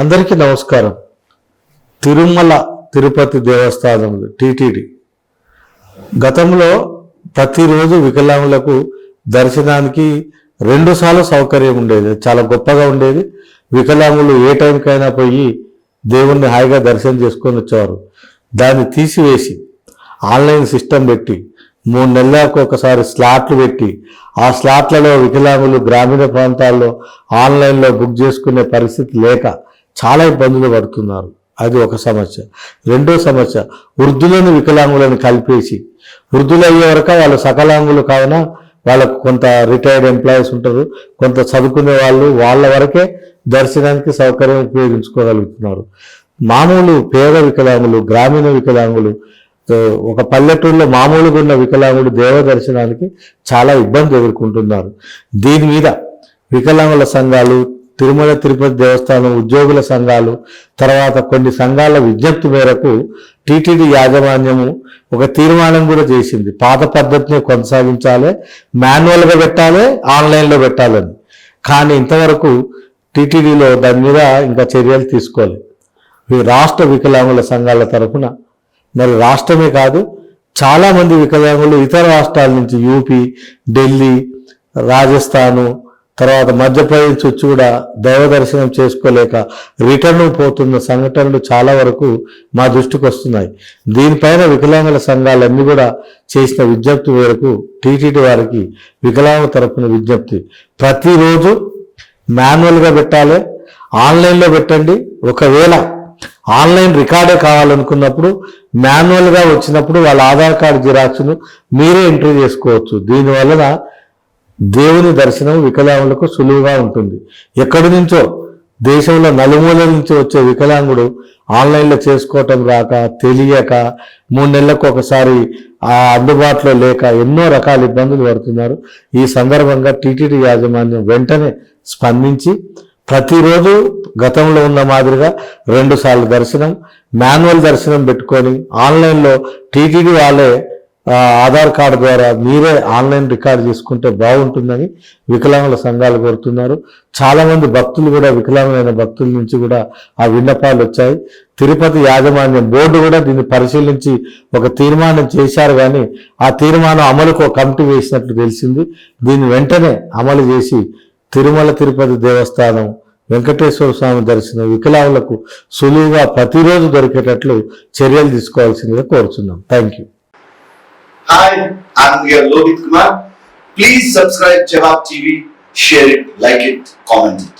అందరికీ నమస్కారం. తిరుమల తిరుపతి దేవస్థానం టీటీడీ. గతంలో ప్రతిరోజు వికలాంగులకు దర్శనానికి రెండు సార్లు సౌకర్యం ఉండేది. చాలా గొప్పగా ఉండేది. వికలాంగులు ఏ టైంకైనా పోయి దేవుణ్ణి హాయిగా దర్శనం చేసుకొని వచ్చేవారు. దాన్ని తీసివేసి ఆన్లైన్ సిస్టమ్ పెట్టి మూడు నెలలకు ఒకసారి స్లాట్లు పెట్టి ఆ స్లాట్లలో వికలాంగులు గ్రామీణ ప్రాంతాల్లో ఆన్లైన్లో బుక్ చేసుకునే పరిస్థితి లేక చాలా ఇబ్బందులు పడుతున్నారు. అది ఒక సమస్య. రెండో సమస్య వృద్ధులను వికలాంగులను కలిపేసి వృద్ధులు అయ్యే వరకు వాళ్ళు సకలాంగులు కావున వాళ్ళకు కొంత రిటైర్డ్ ఎంప్లాయీస్ ఉంటారు. కొంత చదువుకునే వాళ్ళు వాళ్ళ వరకే దర్శనానికి సౌకర్యం ఉపయోగించుకోగలుగుతున్నారు. మామూలు పేద వికలాంగులు గ్రామీణ వికలాంగులు ఒక పల్లెటూరులో మామూలుగా ఉన్న వికలాంగుడు దేవ దర్శనానికి చాలా ఇబ్బంది ఎదుర్కొంటున్నారు. దీని మీద వికలాంగుల సంఘాలు తిరుమల తిరుపతి దేవస్థానం ఉద్యోగుల సంఘాలు తర్వాత కొన్ని సంఘాల విజ్ఞప్తి మేరకు టీటీడీ యాజమాన్యము ఒక తీర్మానం కూడా చేసింది. పాత పద్ధతిని కొనసాగించాలి మాన్యువల్గా పెట్టాలి ఆన్లైన్లో పెట్టాలని. కానీ ఇంతవరకు టీటీడీలో దాని మీద ఇంకా చర్యలు తీసుకోవాలి ఈ రాష్ట్ర వికలాంగుల సంఘాల తరఫున మరి రాష్ట్రమే కాదు చాలామంది వికలాంగులు ఇతర రాష్ట్రాల నుంచి యూపీ ఢిల్లీ రాజస్థాను తర్వాత మధ్యప్రదేశ్ వచ్చి కూడా దైవ దర్శనం చేసుకోలేక రిటర్న్ పోతున్న సంఘటనలు చాలా వరకు మా దృష్టికి వస్తున్నాయి. దీనిపైన వికలాంగుల సంఘాలన్నీ కూడా చేసిన విజ్ఞప్తి మేరకు టీటీడీ వారికి వికలాంగుల తరపున విజ్ఞప్తి. ప్రతిరోజు మాన్యువల్గా పెట్టాలి ఆన్లైన్లో పెట్టండి. ఒకవేళ ఆన్లైన్ రికార్డే కావాలనుకున్నప్పుడు మాన్యువల్గా వచ్చినప్పుడు వాళ్ళ ఆధార్ కార్డు జిరాక్స్ను మీరే ఎంట్రీ చేసుకోవచ్చు. దీనివలన దేవుని దర్శనం వికలాంగులకు సులువుగా ఉంటుంది. ఎక్కడి నుంచో? దేశంలో నలుమూల నుంచి వచ్చే వికలాంగుడు ఆన్లైన్లో చేసుకోవటం రాక తెలియక మూడు నెలలకు ఒకసారి ఆ అందుబాటులో లేక ఎన్నో రకాల ఇబ్బందులు పడుతున్నారు. ఈ సందర్భంగా టీటీడీ యాజమాన్యం వెంటనే స్పందించి ప్రతిరోజు గతంలో ఉన్న మాదిరిగా రెండు సార్లు దర్శనం మాన్యువల్ దర్శనం పెట్టుకొని ఆన్లైన్లో టీటీడీ వాళ్ళే ఆధార్ కార్డు ద్వారా మీరే ఆన్లైన్ రికార్డ్ చేసుకుంటే బాగుంటుందని వికలాంగుల సంఘాలు కోరుతున్నారు. చాలామంది భక్తులు కూడా వికలాంగులైన భక్తుల నుంచి కూడా ఆ విన్నపాలు వచ్చాయి. తిరుపతి యాజమాన్యం బోర్డు కూడా దీన్ని పరిశీలించి ఒక తీర్మానం చేశారు కానీ ఆ తీర్మానం అమలుకు ఒక కమిటీ వేసినట్లు తెలిసింది. దీన్ని వెంటనే అమలు చేసి తిరుమల తిరుపతి దేవస్థానం వెంకటేశ్వర స్వామి దర్శనం వికలాంగులకు సులువుగా ప్రతిరోజు దొరికేటట్లు చర్యలు తీసుకోవాల్సిందిగా కోరుతున్నాం thank you Hi, I'm your Lohit Kumar. Please subscribe Jawab TV, share it, like it, comment it.